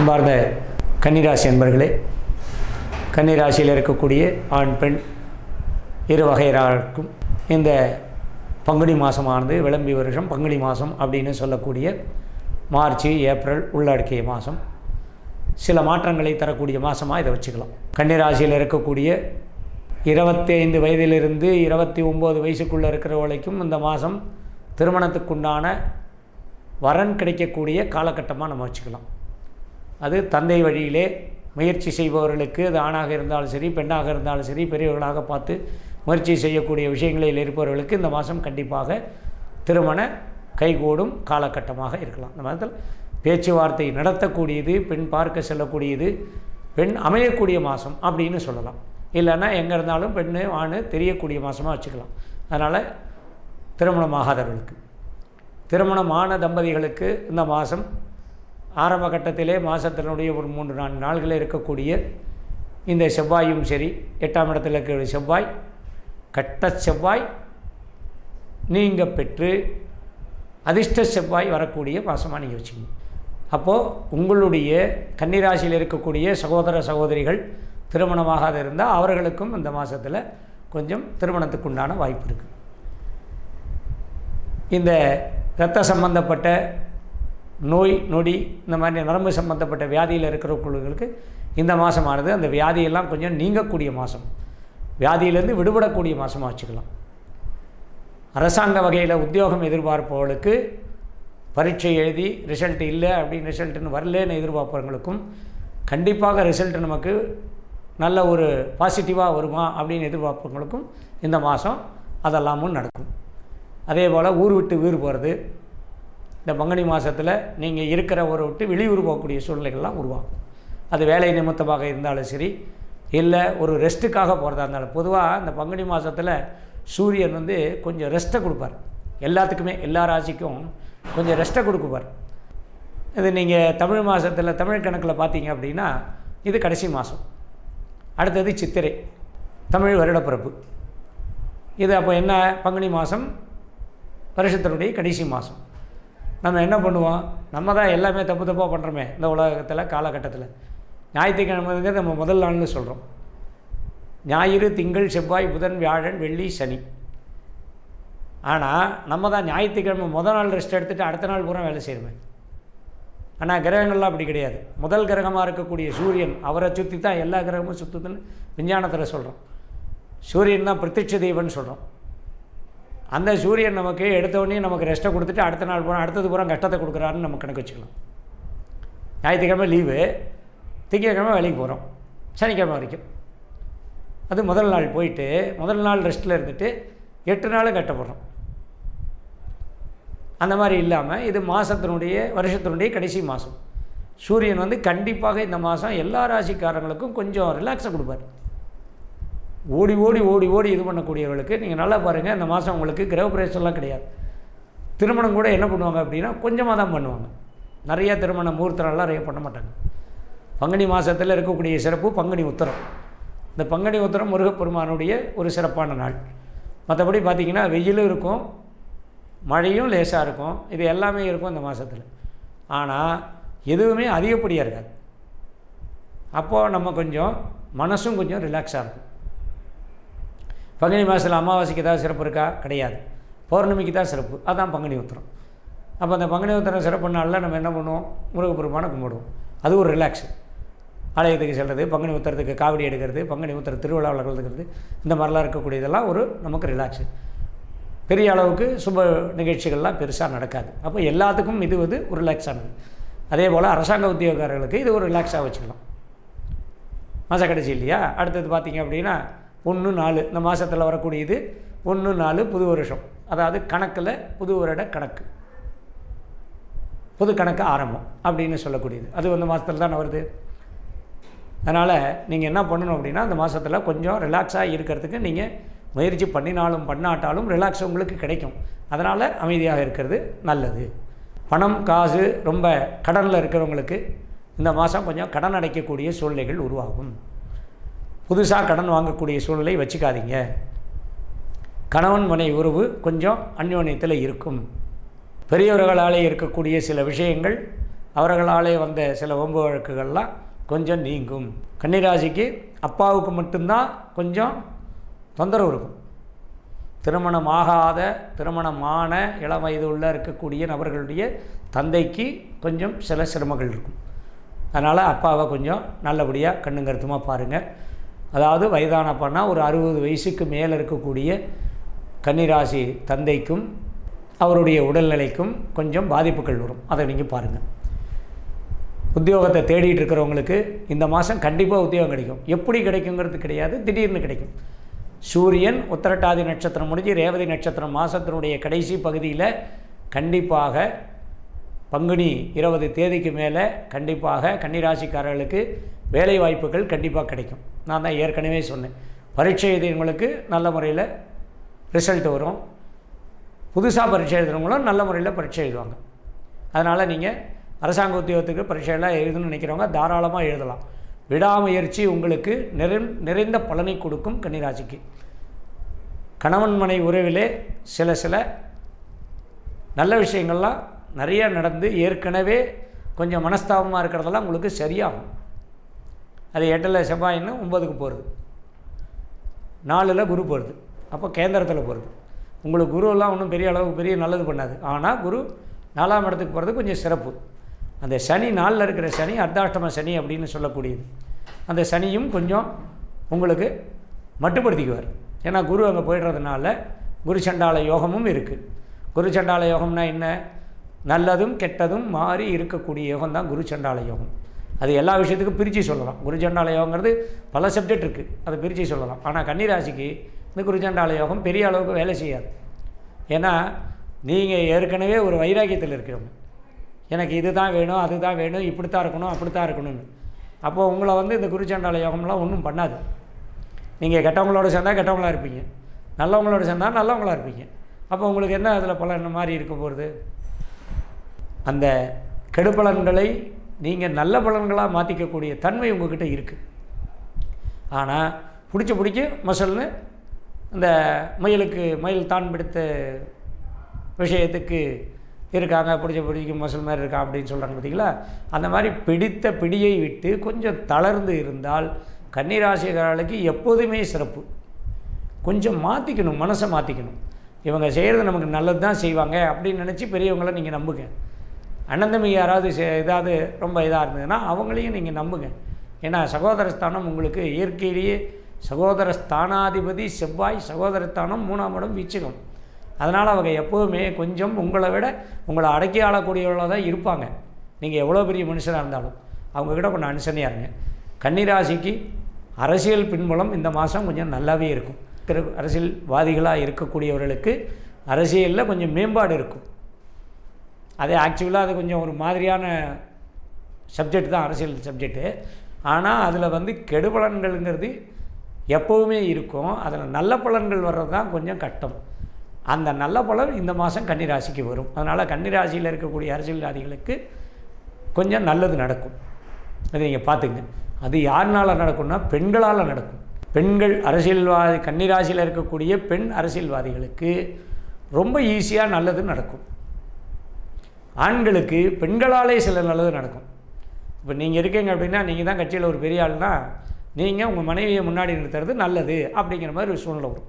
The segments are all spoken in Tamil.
அன்பார்ந்த கன்னிராசி அன்பர்களே கன்னிராசியில் இருக்கக்கூடிய ஆண் பெண் இரு வகையராருக்கும் இந்த பங்குனி மாதமானது விளம்பி வருஷம். பங்குனி மாதம் அப்படின்னு சொல்லக்கூடிய மார்ச் ஏப்ரல் உள்ளடக்கிய மாதம் சில மாற்றங்களை தரக்கூடிய மாதமாக இதை வச்சுக்கலாம். கன்னிராசியில் இருக்கக்கூடிய இருபத்தி ஐந்து வயதிலிருந்து இருபத்தி ஒம்பது வயசுக்குள்ளே இருக்கிறவளைக்கும் இந்த மாதம் திருமணத்துக்குண்டான வரன் கிடைக்கக்கூடிய காலகட்டமாக நம்ம வச்சுக்கலாம். அது தந்தை வழியிலே முயற்சி செய்பவர்களுக்கு அது ஆணாக இருந்தாலும் சரி பெண்ணாக இருந்தாலும் சரி பெரியவர்களாக பார்த்து முயற்சி செய்யக்கூடிய விஷயங்களில் இருப்பவர்களுக்கு இந்த மாதம் கண்டிப்பாக திருமண கைகூடும் காலகட்டமாக இருக்கலாம். இந்த மாதத்தில் பேச்சுவார்த்தை நடத்தக்கூடியது பெண் பார்க்க செல்லக்கூடியது பெண் அமையக்கூடிய மாதம் அப்படின்னு சொல்லலாம். இல்லைன்னா எங்கே இருந்தாலும் பெண்ணு ஆண் தெரியக்கூடிய மாதமாக வச்சுக்கலாம். அதனால் திருமணமாகாதவர்களுக்கு. திருமணமான தம்பதிகளுக்கு இந்த மாதம் ஆரம்ப கட்டத்திலே மாதத்தினுடைய ஒரு மூன்று நான்கு நாள்களில் இருக்கக்கூடிய இந்த செவ்வாயும் சரி எட்டாம் இடத்தில் இருக்கிற செவ்வாய் கட்ட செவ்வாய் நீங்கள் பெற்று அதிர்ஷ்ட செவ்வாய் வரக்கூடிய மாதமாக நீங்கள் வச்சுக்கணும் அப்போது உங்களுடைய கன்னிராசியில் இருக்கக்கூடிய சகோதர சகோதரிகள் திருமணமாகாத இருந்தால் அவர்களுக்கும் இந்த மாதத்தில் கொஞ்சம் திருமணத்துக்குண்டான வாய்ப்பு இருக்குது இந்த இரத்த சம்பந்தப்பட்ட நோய் நொடி இந்த மாதிரி நரம்பு சம்பந்தப்பட்ட வியாதியில் இருக்கிற குழுக்களுக்கு இந்த மாதமானது அந்த வியாதியெல்லாம் கொஞ்சம் நீங்கக்கூடிய மாதம் வியாதியிலேருந்து விடுபடக்கூடிய மாதமாக வச்சுக்கலாம். அரசாங்க வகையில் உத்தியோகம் எதிர்பார்ப்பவர்களுக்கு பரீட்சை எழுதி ரிசல்ட் இல்லை அப்படின்னு ரிசல்ட்டுன்னு வரலன்னு எதிர்பார்ப்பவங்களுக்கும் கண்டிப்பாக ரிசல்ட் நமக்கு நல்ல ஒரு பாசிட்டிவாக வருமா அப்படின்னு எதிர்பார்ப்பவங்களுக்கும் இந்த மாதம் அதெல்லாமும் நடக்கும். அதே போல் ஊர் விட்டு வீர் போகிறது இந்த பங்குனி மாதத்தில் நீங்கள் இருக்கிற ஊரை விட்டு வெளியூர் போகக்கூடிய சூழ்நிலைகள்லாம் உருவாகும். அது வேலை நிமித்தமாக இருந்தாலும் சரி இல்லை ஒரு ரெஸ்ட்டுக்காக போகிறதா இருந்தாலும் பொதுவாக இந்த பங்குனி மாதத்தில் சூரியன் வந்து கொஞ்சம் ரெஸ்ட்டை கொடுப்பார். எல்லாத்துக்குமே எல்லா ராசிக்கும் கொஞ்சம் ரெஸ்ட்டை கொடுக்குவார். இது நீங்கள் தமிழ் மாதத்தில் தமிழ் கணக்கில் பார்த்தீங்க அப்படின்னா இது கடைசி மாதம் அடுத்தது சித்திரை தமிழ் வருடப்பிறப்பு. இது அப்போ என்ன பங்குனி மாதம் வருஷத்தினுடைய கடைசி மாதம் நம்ம என்ன பண்ணுவோம்? நம்ம தான் எல்லாமே தப்பு தப்பாக பண்ணுறோமே இந்த உலகத்தில் காலகட்டத்தில். ஞாயிற்றுக்கிழமைங்கிறது நம்ம முதல் நாள்னு சொல்கிறோம் ஞாயிறு திங்கள் செவ்வாய் புதன் வியாழன் வெள்ளி சனி. ஆனால் நம்ம தான் ஞாயிற்றுக்கிழமை முதல் நாள் ரெஸ்ட் எடுத்துகிட்டு அடுத்த நாள் பூரா வேலை செய்கிறோமே ஆனால் கிரகங்கள்லாம் அப்படி கிடையாது. முதல் கிரகமாக இருக்கக்கூடிய சூரியன் அவரை சுற்றி தான் எல்லா கிரகமும் சுற்றுதுன்னு விஞ்ஞானத்தில் சொல்கிறோம் சூரியன் தான் பிரத்யட்ச தெய்வம்னு சொல்கிறோம் அந்த சூரியன் நமக்கு எடுத்தவொடனே நமக்கு ரெஸ்ட்டை கொடுத்துட்டு அடுத்த நாள் போகிறோம் அடுத்தது பூரா கஷ்டத்தை கொடுக்குறாருன்னு நம்ம கணக்கு வச்சுக்கலாம் ஞாயிற்றுக்கிழமை லீவு திங்கக்கிழமை வேலைக்கு போகிறோம் சனிக்கிழமை வரைக்கும். அது முதல் நாள் போயிட்டு முதல் நாள் ரெஸ்ட்டில் இருந்துட்டு எட்டு நாளும் கட்டப்படுறோம் அந்த மாதிரி இல்லாமல் இது மாதத்தினுடைய வருஷத்தினுடைய கடைசி மாதம் சூரியன் வந்து கண்டிப்பாக இந்த மாதம் எல்லா ராசிக்காரங்களுக்கும் கொஞ்சம் ரிலாக்ஸை கொடுப்பார். ஓடி ஓடி ஓடி ஓடி இது பண்ணக்கூடியவர்களுக்கு நீங்கள் நல்லா பாருங்கள் இந்த மாதம் உங்களுக்கு கிரகப்பிரவேசம்லாம் கிடையாது. திருமணம் கூட என்ன பண்ணுவாங்க அப்படின்னா கொஞ்சமாக தான் பண்ணுவாங்க. நிறைய திருமண முகூர்த்தம்லாம் நிறைய பண்ண மாட்டாங்க. பங்குனி மாதத்தில் இருக்கக்கூடிய சிறப்பு பங்குனி உத்தரம். இந்த பங்குனி உத்தரம் முருகப்பெருமானுடைய ஒரு சிறப்பான நாள். மற்றபடி பார்த்திங்கன்னா வெயிலும் இருக்கும் மழையும் லேசாக இருக்கும் இது எல்லாமே இருக்கும் இந்த மாதத்தில் ஆனால் எதுவுமே அதிகப்படியாக இருக்காது. அப்போது நம்ம கொஞ்சம் மனசும் கொஞ்சம் ரிலாக்ஸாக இருக்கும். பங்குனி மாதத்தில் அமாவாசைக்கு ஏதாவது சிறப்பு இருக்கா? கிடையாது. பௌர்ணமிக்கு தான் சிறப்பு. அதுதான் பங்குனி உத்திரம். அப்போ அந்த பங்குனி உத்திரம் சிறப்பு நாளில் நம்ம என்ன பண்ணுவோம்? முருகப்பெருமானை கும்பிடுவோம். அது ஒரு ரிலாக்ஸு ஆலயத்துக்கு செல்கிறது பங்குனி உத்தரத்துக்கு காவடி எடுக்கிறது பங்குனி உத்தர திருவிழாவில் கலந்துக்கிறது இந்த மாதிரிலாம் இருக்கக்கூடியதெல்லாம் ஒரு நமக்கு ரிலாக்ஸு பெரிய அளவுக்கு சுப நிகழ்ச்சிகள்லாம் பெருசாக நடக்காது. அப்போ எல்லாத்துக்கும் இது வந்து ஒரு ரிலாக்ஸானது அதே போல் அரசாங்க உத்தியோகக்காரர்களுக்கு இது ஒரு ரிலாக்ஸாக வச்சுக்கலாம். மாத கடைசி இல்லையா? அடுத்தது பார்த்திங்க அப்படின்னா ஒன்று நாலு. இந்த மாதத்தில் வரக்கூடியது ஒன்று நாலு புது வருஷம். அதாவது கணக்கில் புது வருட கணக்கு. புது கணக்கு ஆரம்பம் அப்படின்னு சொல்லக்கூடியது. அது அந்த மாதத்தில் தானே வருது. அதனால் நீங்கள் என்ன பண்ணணும் அப்படின்னா அந்த மாதத்தில் கொஞ்சம் ரிலாக்ஸாக இருக்கிறதுக்கு நீங்கள் முயற்சி பண்ணினாலும் பண்ணாட்டாலும் ரிலாக்ஸ் உங்களுக்கு கிடைக்கும். அதனால் அமைதியாக இருக்கிறது நல்லது. பணம் காசு ரொம்ப கடனில் இருக்கிறவங்களுக்கு இந்த மாதம் கொஞ்சம் கடன் அடைக்கக்கூடிய சூழ்நிலைகள் உருவாகும். புதுசாக கடன் வாங்கக்கூடிய சூழ்நிலை வச்சுக்காதீங்க. கணவன் மனை உறவு கொஞ்சம் அந்யோன்யத்தில் இருக்கும். பெரியவர்களாலே இருக்கக்கூடிய சில விஷயங்கள் அவர்களாலே வந்த சில ஒம்பு வழக்குகள்லாம் கொஞ்சம் நீங்கும். கன்னிராசிக்கு அப்பாவுக்கு மட்டும்தான் கொஞ்சம் தொந்தரவு இருக்கும். திருமணமாகாத திருமணமான இளம் வயது உள்ள இருக்கக்கூடிய நபர்களுடைய தந்தைக்கு கொஞ்சம் சில சிரமங்கள் இருக்கும். அதனால் அப்பாவை கொஞ்சம் நல்லபடியாக கண்ணும் கருத்துமாக பாருங்கள் அதாவது வயதான பண்ணால் ஒரு அறுபது வயசுக்கு மேலே இருக்கக்கூடிய கன்னிராசி தந்தைக்கும் அவருடைய உடல்நிலைக்கும் கொஞ்சம் பாதிப்புகள் வரும். அதை நீங்கள் பாருங்கள் உத்தியோகத்தை தேடிட்டு இருக்கிறவங்களுக்கு இந்த மாதம் கண்டிப்பாக உத்தியோகம் கிடைக்கும். எப்படி கிடைக்குங்கிறது கிடையாது. திடீர்னு கிடைக்கும். சூரியன் உத்தரட்டாதி நட்சத்திரம் முடிஞ்சு ரேவதி நட்சத்திரம் மாதத்தினுடைய கடைசி பகுதியில் கண்டிப்பாக பங்குனி இருபது தேதிக்கு மேலே கண்டிப்பாக கன்னிராசிக்காரர்களுக்கு வேலை வாய்ப்புகள் கண்டிப்பாக கிடைக்கும். நான் தான் ஏற்கனவே சொன்னேன். பரீட்சை எழுதியவங்களுக்கு நல்ல முறையில் ரிசல்ட் வரும். புதுசாக பரீட்சை எழுதுகிறவங்களும் நல்ல முறையில் பரீட்சை எழுதுவாங்க. அதனால் நீங்கள் அரசாங்க உத்தியோகத்துக்கு பரீட்சையெல்லாம் எழுதணும்னு நினைக்கிறவங்க தாராளமாக எழுதலாம். விடாமுயற்சி உங்களுக்கு நிறை நிறைந்த பலனை கொடுக்கும் கன்னிராசிக்கு. கணவன் மனை உறவிலே சில சில நல்ல விஷயங்கள்லாம் நிறைய நடந்து ஏற்கனவே கொஞ்சம் மனஸ்தாபமாக இருக்கிறதெல்லாம் உங்களுக்கு சரியாகும். அது எட்டில் செவ்வாயின்னு ஒம்பதுக்கு போகிறது நாலில் குரு போகிறது அப்போ கேந்திரத்தில் போகிறது உங்களுக்கு குருவெல்லாம் ஒன்றும் பெரிய அளவுக்கு பெரிய நல்லது பண்ணாது. ஆனால் குரு நாலாம் இடத்துக்கு போகிறது கொஞ்சம் சிறப்பு. அந்த சனி நாளில் இருக்கிற சனி அர்த்தாஷ்டம சனி அப்படின்னு சொல்லக்கூடியது. அந்த சனியும் கொஞ்சம் உங்களுக்கு மட்டுப்படுத்திக்குவார். ஏன்னா குரு அங்கே போயிடுறதுனால குரு சண்டால யோகமும் இருக்குது குரு சண்டால யோகம்னா என்ன? நல்லதும் கெட்டதும் மாறி இருக்கக்கூடிய யோகம் தான் குரு சண்டால யோகம். அது எல்லா விஷயத்துக்கும் பிரித்து சொல்லலாம். குருஜண்டால யோகங்கிறது பல சப்ஜெக்ட் இருக்குது அதை பிரித்து சொல்லலாம். ஆனால் கன்னிராசிக்கு இந்த குருஜண்டால யோகம் பெரிய அளவுக்கு வேலை செய்யாது. ஏன்னா நீங்கள் ஏற்கனவே ஒரு வைராக்கியத்தில் இருக்கிறவங்க. எனக்கு இது தான் வேணும் அது தான் வேணும் இப்படித்தான் இருக்கணும் அப்படி தான் இருக்கணும்னு. அப்போது உங்களை வந்து இந்த குருச்சண்டால யோகம்லாம் ஒன்றும் பண்ணாது. நீங்கள் கெட்டவங்களோட சேர்ந்தால் கெட்டவங்களாக இருப்பீங்க. நல்லவங்களோட சேர்ந்தால் நல்லவங்களாக இருப்பீங்க. அப்போ உங்களுக்கு என்ன அதில் பலன் மாதிரி இருக்க போகிறது அந்த கெடுபலன்களை நீங்கள் நல்ல பலன்களாக மாற்றிக்கக்கூடிய தன்மை உங்கள்கிட்ட இருக்குது ஆனால் பிடிச்ச பிடிக்க மசல்னு இந்த மயிலுக்கு மயில் தான் பிடித்த விஷயத்துக்கு இருக்காங்க பிடிச்ச பிடிக்க மசல் மாதிரி இருக்கான் அப்படின்னு சொல்கிறாங்க பார்த்தீங்களா அந்த மாதிரி பிடித்த பிடியை விட்டு கொஞ்சம் தளர்ந்து இருந்தால் கன்னிராசிக்காரர்களுக்கு எப்போதுமே சிறப்பு. கொஞ்சம் மாற்றிக்கணும் மனசை மாற்றிக்கணும் இவங்க செய்கிறது நமக்கு நல்லது தான் செய்வாங்க அப்படின்னு நினச்சி பெரியவங்கள நீங்கள் நம்புங்க. அண்ணன் தம்பி யாராவது செ- ஏதாவது ரொம்ப இதாக இருந்ததுன்னா அவங்களையும் நீங்கள் நம்புங்க. ஏன்னா சகோதரஸ்தானம் உங்களுக்கு இயற்கையிலேயே சகோதர ஸ்தானாதிபதி செவ்வாய் சகோதரஸ்தானம் மூணாம் இடம் வீச்சகம் அதனால் அவங்க எப்போவுமே கொஞ்சம் உங்களை விட உங்களை அடக்கி ஆளக்கூடியவர்களாக தான் இருப்பாங்க. நீங்கள் எவ்வளோ பெரிய மனுஷனாக இருந்தாலும். அவங்கக்கிட்ட கொஞ்சம் அனுசனையாக இருங்க. கன்னிராசிக்கு அரசியல் பின்புலம் இந்த மாதம் கொஞ்சம் நல்லாவே இருக்கும். திரு அரசியல்வாதிகளாக இருக்கக்கூடியவர்களுக்கு அரசியலில் கொஞ்சம் மேம்பாடு இருக்கும். அதே ஆக்சுவலாக அது கொஞ்சம் ஒரு மாதிரியான சப்ஜெக்ட் தான் அரசியல் சப்ஜெக்ட்டு ஆனால் அதில் வந்து கெடுபலன்கள்ங்கிறது எப்போவுமே இருக்கும். அதில் நல்ல பலன்கள் வர்றது தான் கொஞ்சம் கஷ்டம் அந்த நல்ல பலன் இந்த மாதம் கன்னிராசிக்கு வரும். அதனால் கன்னிராசியில் இருக்கக்கூடிய அரசியல்வாதிகளுக்கு கொஞ்சம் நல்லது நடக்கும். அதை நீங்கள் பார்த்துங்க. அது யாருனால நடக்கும்னா பெண்களால் நடக்கும். பெண்கள் அரசியல்வாதி கன்னிராசியில் இருக்கக்கூடிய பெண் அரசியல்வாதிகளுக்கு ரொம்ப ஈஸியாக நல்லது நடக்கும். ஆண்களுக்கு பெண்களாலே சில நல்லது நடக்கும். இப்போ நீங்கள் இருக்கீங்க அப்படின்னா நீங்கள் தான் கட்சியில் ஒரு பெரிய ஆள்னா நீங்கள் உங்கள் மனைவியை முன்னாடி நிறுத்துறது நல்லது அப்படிங்கிற மாதிரி ஒரு சூழ்நிலை வரும்.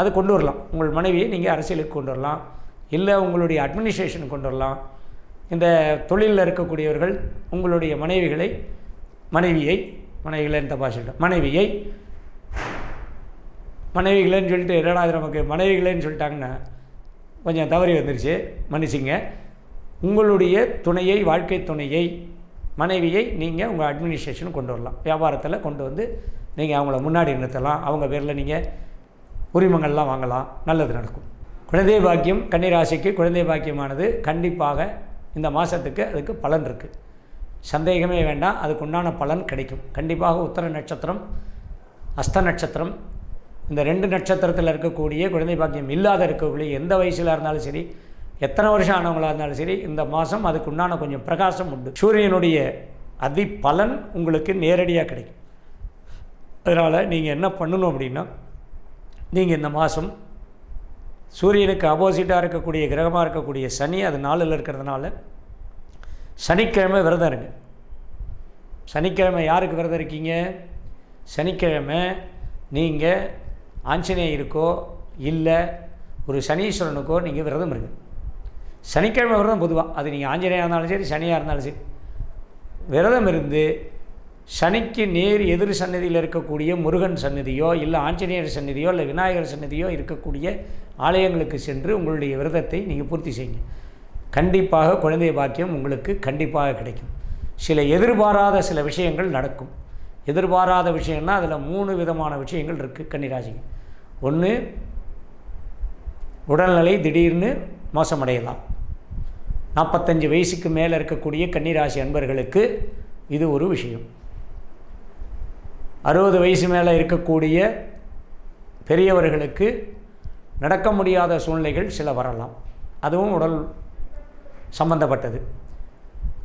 அது கொண்டு வரலாம். உங்கள் மனைவியை நீங்கள் அரசியலுக்கு கொண்டு வரலாம். இல்லை உங்களுடைய அட்மினிஸ்ட்ரேஷனுக்கு கொண்டு வரலாம். இந்த தொழிலில் இருக்கக்கூடியவர்கள் உங்களுடைய மனைவிகளை மனைவியை மனைவிகளை தபாசிட்ட மனைவியை மனைவிகளேன்னு சொல்லிட்டு என்னடா நமக்கு மனைவிகளேன்னு சொல்லிட்டாங்கன்னா கொஞ்சம் தவறி வந்துருச்சு. மன்னிச்சிங்க. உங்களுடைய துணையை வாழ்க்கை துணையை மனைவியை நீங்கள் உங்கள் அட்மினிஸ்ட்ரேஷன் கொண்டு வரலாம். வியாபாரத்தில் கொண்டு வந்து நீங்கள் அவங்கள முன்னாடி நிறுத்தலாம். அவங்க பேரில் நீங்கள் உரிமங்கள்லாம் வாங்கலாம். நல்லது நடக்கும். குழந்தை பாக்கியம் கன்னிராசிக்கு குழந்தை பாக்கியமானது கண்டிப்பாக இந்த மாதத்துக்கு அதுக்கு பலன் இருக்குது சந்தேகமே வேண்டாம். அதுக்கு உண்டான பலன் கிடைக்கும். கண்டிப்பாக உத்தர நட்சத்திரம் அஸ்த நட்சத்திரம் இந்த ரெண்டு நட்சத்திரத்தில் இருக்கக்கூடிய குழந்தை பாக்கியம் இல்லாத இருக்கக்கூடிய எந்த வயசில் இருந்தாலும் சரி எத்தனை வருஷம் ஆனவங்களாக இருந்தாலும் சரி இந்த மாதம் அதுக்கு உண்டான கொஞ்சம் பிரகாசம் உண்டு. சூரியனுடைய அதி பலன் உங்களுக்கு நேரடியாக கிடைக்கும். அதனால் நீங்கள் என்ன பண்ணணும் அப்படின்னா நீங்கள் இந்த மாதம் சூரியனுக்கு ஆப்போசிட்டாக இருக்கக்கூடிய கிரகமாக இருக்கக்கூடிய சனி அது நாளில் இருக்கிறதுனால சனிக்கிழமை விரதம் இருங்க. சனிக்கிழமை யாருக்கு விரதம் இருக்கீங்க? சனிக்கிழமை நீங்கள் ஆஞ்சநேயருக்கோ இல்லை ஒரு சனீஸ்வரனுக்கோ நீங்கள் விரதம் இருங்க. சனிக்கிழமை விரதம் பொதுவாக அது நீங்கள் ஆஞ்சநேயாக இருந்தாலும் சரி சனியாக இருந்தாலும் சரி. விரதம் இருந்து சனிக்கு நேர் எதிர் சன்னதியில் இருக்கக்கூடிய முருகன் சன்னதியோ இல்லை ஆஞ்சநேயர் சன்னதியோ இல்லை விநாயகர் சன்னதியோ இருக்கக்கூடிய ஆலயங்களுக்கு சென்று உங்களுடைய விரதத்தை நீங்கள் பூர்த்தி செய்யுங்க. கண்டிப்பாக குழந்தை பாக்கியம் உங்களுக்கு கண்டிப்பாக கிடைக்கும். சில எதிர்பாராத சில விஷயங்கள் நடக்கும். எதிர்பாராத விஷயம்னா அதில் மூணு விதமான விஷயங்கள் இருக்குது கன்னிராசிக்கு. ஒன்று உடல்நிலை திடீர்னு மோசமடையலாம். நாற்பத்தஞ்சு வயசுக்கு மேலே இருக்கக்கூடிய கன்னிராசி அன்பர்களுக்கு இது ஒரு விஷயம். அறுபது வயசு மேலே இருக்கக்கூடிய பெரியவர்களுக்கு நடக்க முடியாத சூழ்நிலைகள் சில வரலாம். அதுவும் உடல் சம்பந்தப்பட்டது.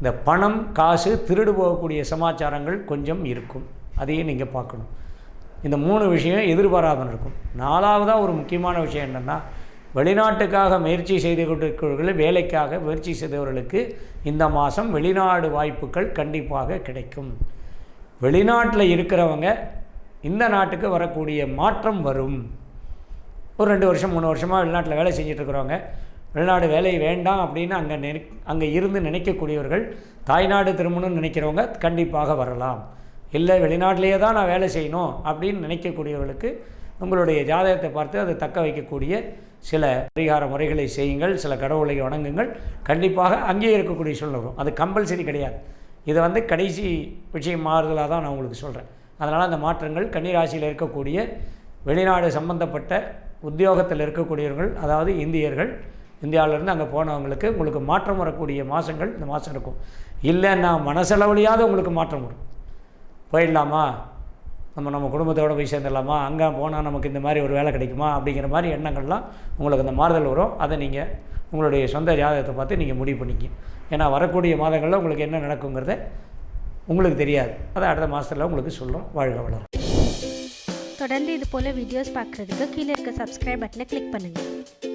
இந்த பணம் காசு திருடு போகக்கூடிய சமாச்சாரங்கள் கொஞ்சம் இருக்கும். அதையும் நீங்கள் பார்க்கணும். இந்த மூணு விஷயம் எதிர்பாராமல் இருக்கும். நாலாவதாக ஒரு முக்கியமான விஷயம் என்னென்னா வெளிநாட்டுக்காக முயற்சி செய்து கொண்டிருக்கிறவர்கள் வேலைக்காக முயற்சி செய்தவர்களுக்கு இந்த மாதம் வெளிநாடு வாய்ப்புகள் கண்டிப்பாக கிடைக்கும். வெளிநாட்டில் இருக்கிறவங்க இந்த நாட்டுக்கு வரக்கூடிய மாற்றம் வரும். ஒரு ரெண்டு வருஷம் மூணு வருஷமாக வெளிநாட்டில் வேலை செஞ்சுட்டு இருக்கிறவங்க வெளிநாடு வேலை வேண்டாம் அப்படின்னு அங்கே நினை அங்கே இருந்து நினைக்கக்கூடியவர்கள் தாய்நாடு திரும்பணும்னு நினைக்கிறவங்க கண்டிப்பாக வரலாம். இல்லை வெளிநாட்டிலேயே தான் நான் வேலை செய்யணும் அப்படின்னு நினைக்கக்கூடியவர்களுக்கு உங்களுடைய ஜாதகத்தை பார்த்து அதை தக்க வைக்கக்கூடிய சில பரிகார முறைகளை செய்யுங்கள் சில கடவுளை வணங்குங்கள். கண்டிப்பாக அங்கேயே இருக்கக்கூடிய சூழ்நிலை வரும் அது கம்பல்சரி கிடையாது. இதை வந்து கடைசி விஷயம் மாறுதலாக தான் நான் உங்களுக்கு சொல்கிறேன் அதனால் அந்த மாற்றங்கள் கன்னிராசியில் இருக்கக்கூடிய வெளிநாடு சம்பந்தப்பட்ட உத்தியோகத்தில் இருக்கக்கூடியவர்கள் அதாவது இந்தியர்கள் இந்தியாவிலேருந்து அங்கே போனவங்களுக்கு உங்களுக்கு மாற்றம் வரக்கூடிய மாதங்கள் இந்த மாதம் இருக்கும். இல்லைன்னா மனசளவுலையாவது உங்களுக்கு மாற்றம் வரும். போயிடலாமா? நம்ம நம்ம குடும்பத்தோடு போய் சேர்ந்துடலாமா? அங்கே போனால் நமக்கு இந்த மாதிரி ஒரு வேலை கிடைக்குமா? அப்படிங்கிற மாதிரி எண்ணங்கள்லாம் உங்களுக்கு அந்த மாறுதல் வரும். அதை நீங்கள் உங்களுடைய சொந்த ஜாதகத்தை பார்த்து நீங்கள் முடிவு பண்ணிக்க ஏன்னா வரக்கூடிய மாதங்களில் உங்களுக்கு என்ன நடக்குங்கிறத உங்களுக்கு தெரியாது. அதை அடுத்த மாதத்தில் உங்களுக்கு சொல்கிறோம் வாழ்க வளரும் தொடர்ந்து இது போல் வீடியோஸ் பார்க்குறதுக்கு கீழே இருக்க சப்ஸ்கிரைப் பட்டனை கிளிக் பண்ணுங்கள்